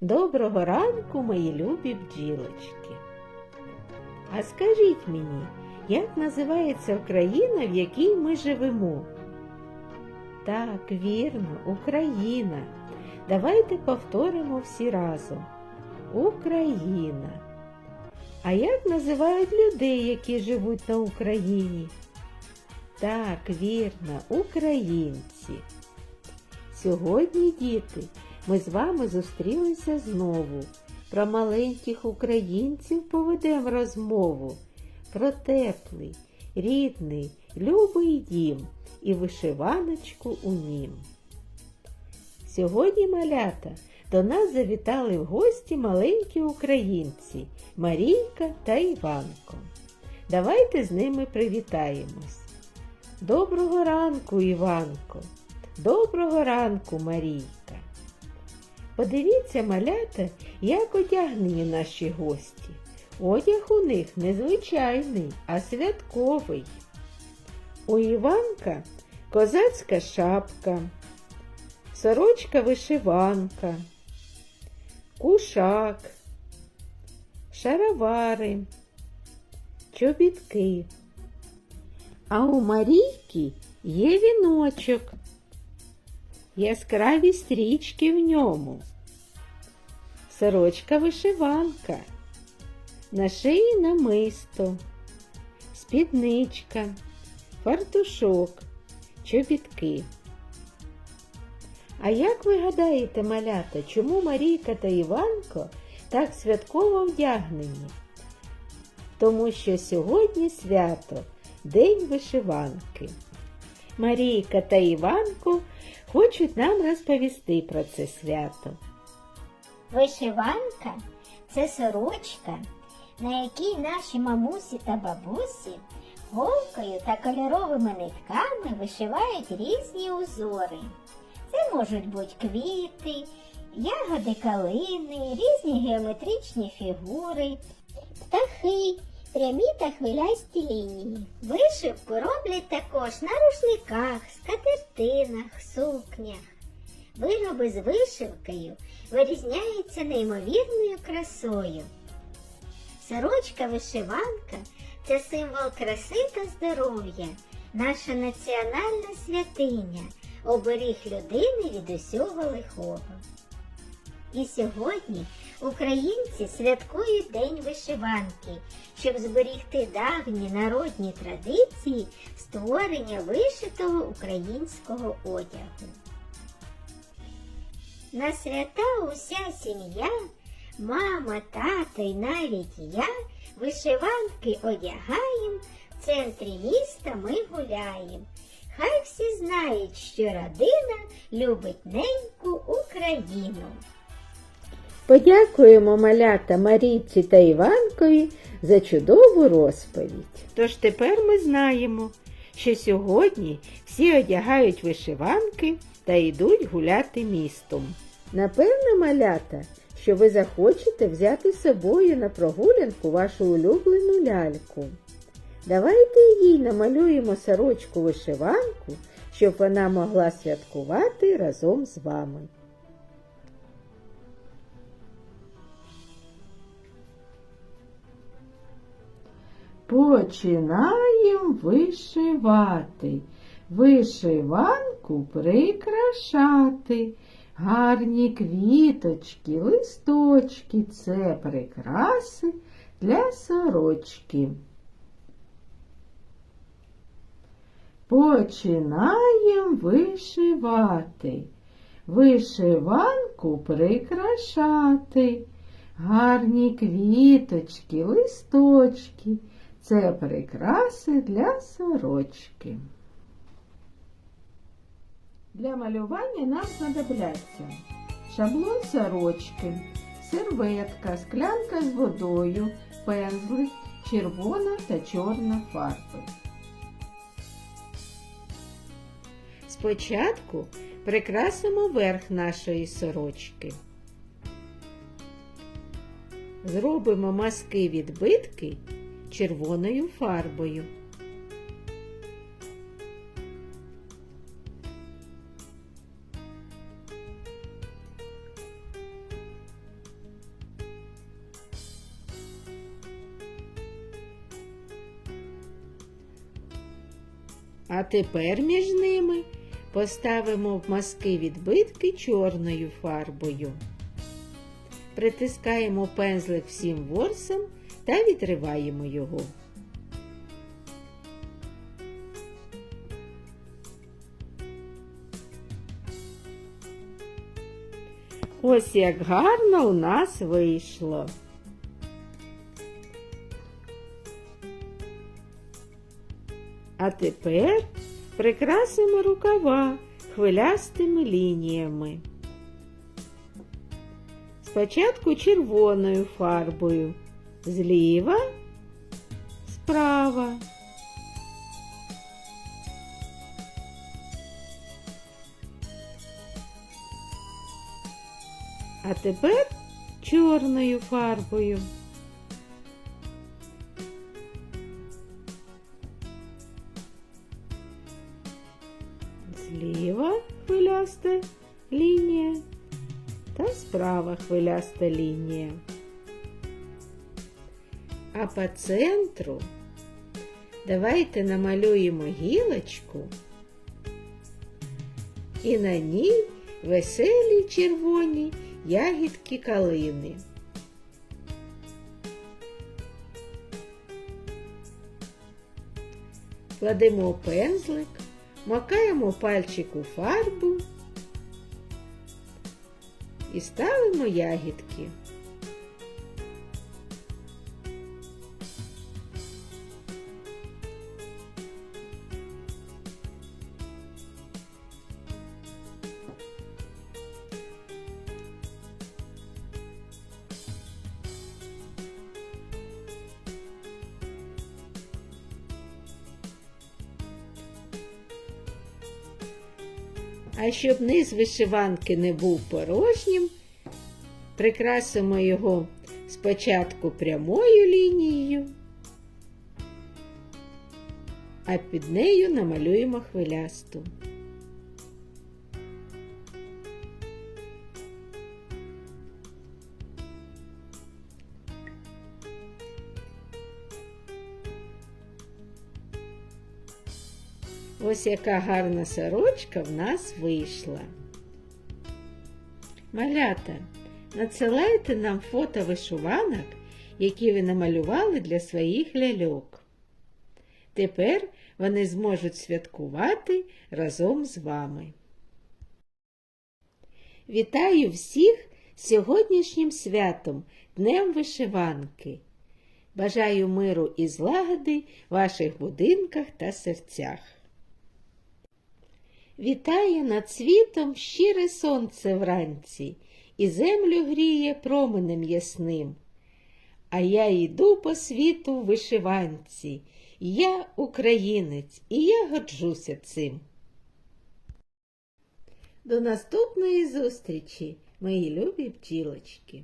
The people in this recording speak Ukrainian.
Доброго ранку, мої любі бджілочки. А скажіть мені, як називається країна, в якій ми живемо? Так, вірно, Україна. Давайте повторимо всі разом. Україна. А як називають людей, які живуть на Україні? Так, вірно, українці. Сьогодні, діти, ми з вами зустрілися знову. Про маленьких українців поведемо розмову. Про теплий, рідний, любий дім і вишиваночку у нім. Сьогодні, малята, до нас завітали в гості маленькі українці Марійка та Іванко. Давайте з ними привітаємось. Доброго ранку, Іванко! Доброго ранку, Марійка! Подивіться, малята, як одягнені наші гості. Одяг у них не звичайний, а святковий. У Іванка козацька шапка, сорочка вишиванка, кушак, шаровари, чобітки. А у Марійки є віночок, яскраві стрічки в ньому, сорочка вишиванка, на шиї намисто, спідничка, фартушок, чобітки. А як ви гадаєте, малята, чому Марійка та Іванко так святково вдягнені? Тому що сьогодні свято День вишиванки. Марійка та Іванко хочуть нам розповісти про це свято. Вишиванка це сорочка, на якій наші мамусі та бабусі голкою та кольоровими нитками вишивають різні узори. Це можуть бути квіти, ягоди калини, різні геометричні фігури, птахи, прямі та хвилясті лінії. Вишивку роблять також на рушниках, скатертинах, сукнях. Вироби з вишивкою вирізняються неймовірною красою. Сорочка вишиванка це символ краси та здоров'я, наша національна святиня, оберіг людини від усього лихого. І сьогодні українці святкують День вишиванки, щоб зберігти давні народні традиції створення вишитого українського одягу. На свята уся сім'я, мама, тато і навіть я вишиванки одягаєм, в центрі міста ми гуляєм. Хай всі знають, що родина любить неньку Україну. Подякуємо малята Марійці та Іванкові за чудову розповідь. Тож тепер ми знаємо, що сьогодні всі одягають вишиванки та йдуть гуляти містом. Напевно, малята, що ви захочете взяти з собою на прогулянку вашу улюблену ляльку. Давайте їй намалюємо сорочку вишиванку, щоб вона могла святкувати разом з вами. Починаємо вишивати, вишиванку прикрашати. Гарні квіточки, листочки це прикраси для сорочки. Починаємо вишивати, вишиванку прикрашати. Гарні квіточки, листочки це прикраси для сорочки. Для малювання нам знадобляться шаблон сорочки, серветка, склянка з водою, пензлик, червона та чорна фарби. Спочатку прикрасимо верх нашої сорочки. Зробимо мазки відбитки червоною фарбою. А тепер між ними поставимо в мазки відбитки чорною фарбою. Притискаємо пензлик всім ворсом та відриваємо його. Ось як гарно у нас вийшло. А тепер прикрасимо рукава хвилястими лініями. Спочатку червоною фарбою, зліва, справа. А тепер чорною фарбою. Зліва хвиляста лінія та справа хвиляста лінія. А по центру давайте намалюємо гілочку і на ній веселі червоні ягідки калини. Кладемо пензлик, макаємо пальчик у фарбу і ставимо ягідки. А щоб низ вишиванки не був порожнім, прикрасимо його спочатку прямою лінією, а під нею намалюємо хвилясту. Ось яка гарна сорочка в нас вийшла. Малята, надсилайте нам фото вишиванок, які ви намалювали для своїх ляльок. Тепер вони зможуть святкувати разом з вами. Вітаю всіх сьогоднішнім святом, Днем вишиванки. Бажаю миру і злагоди в ваших будинках та серцях. Вітає над світом щире сонце вранці, і землю гріє променем ясним. А я йду по світу в вишиванці, я українець, і я горджуся цим. До наступної зустрічі, мої любі бджілочки!